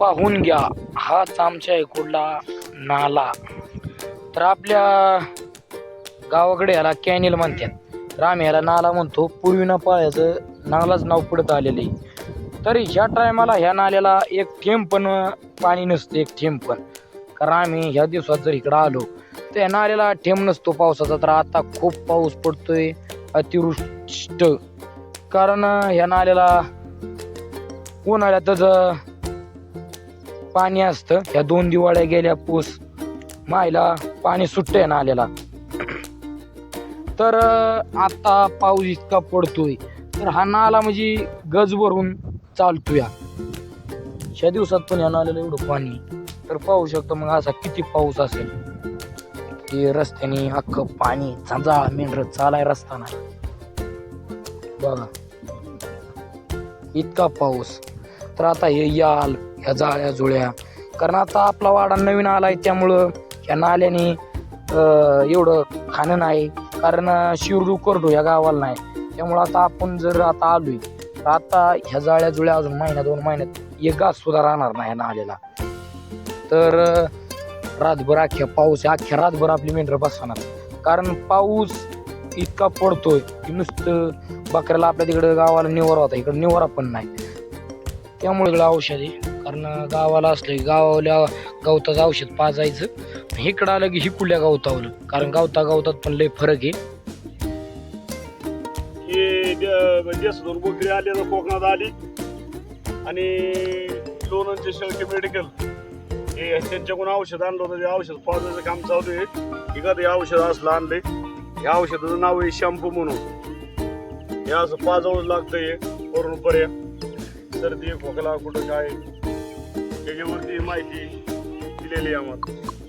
पाहून घ्या. हाच आमच्या इकडला नाला. तर आपल्या गावाकडे ह्याला कॅनिल म्हणतात. तर आम्ही ह्याला नाला म्हणतो. पूर्वी न पाळ्याचं नालाच नाव पडत आलेलं आहे. तरी ह्या टायमाला ह्या नाल्याला एक थेंब पण पाणी नसते एक थेंब पण कारण आम्ही ह्या दिवसात जर इकडं आलो तर या नाल्याला थेंब नसतो पावसाचा. तर आता खूप पाऊस पडतोय अतिवृष्ट. कारण ह्या नाल्याला उन्हाळ्यातच पाणी असतं ह्या दोन दिवाळ्या गेल्या पूस मायला पाणी सुटतंय नाल्याला तर आता पाऊस इतका पडतोय तर हा नाला म्हणजे गज भरून चालतोय. ह्या दिवसात पण या नाल्याला एवढं पाणी तर पाहू शकतो मग असा किती पाऊस असेल. की रस्त्याने अख्खं पाणी चांजाळ मेंढर चालाय रस्ता नाही बघा. इतका पाऊस. तर आता हे याल ह्या जाळ्या जुळ्या. कारण आता आपला वाडा नवीन आला आहे त्यामुळं ह्या नाल्याने एवढं खाणं नाही. कारण शिरडू करडू ह्या गावाला नाही. त्यामुळं आता आपण जर आता आलोय तर आता ह्या जाळ्या जुळ्या अजून महिन्या दोन महिन्यात एक गाज सुद्धा राहणार नाही ह्या नाल्याला. तर रातभर अख्ख्या पाऊस अख्ख्या रातभर आपली मेंढरं बसणार. कारण पाऊस इतका पडतोय की नुसतं बकऱ्याला आपल्या तिकडं गावाला निवारा होता. इकडं निवारा पण नाही. त्यामुळे इकडं औषध आहे. कारण गावाला असलं की गावाला गवताचं औषध पाजायचं. इकडं आलं की हिकुल्या गवतावलं. कारण गवता गवतात पण लय फरक आहे. हे म्हणजे दोन आली कोकणात आली. आणि लोणंदचे शेळके मेडिकल हे त्यांच्याकडून औषध आणलं होतं. ते औषध पाजायचं काम चालू आहे. एखादं हे औषध असलं आणलंय. या औषधाचं नाव आहे शॅम्पू म्हणून. हे असं पाजावं लागतं हे वरून पर्याय. सर्दी खोकला कुठं काय त्याच्यावरती माहिती दिलेली आहे आम्हाला.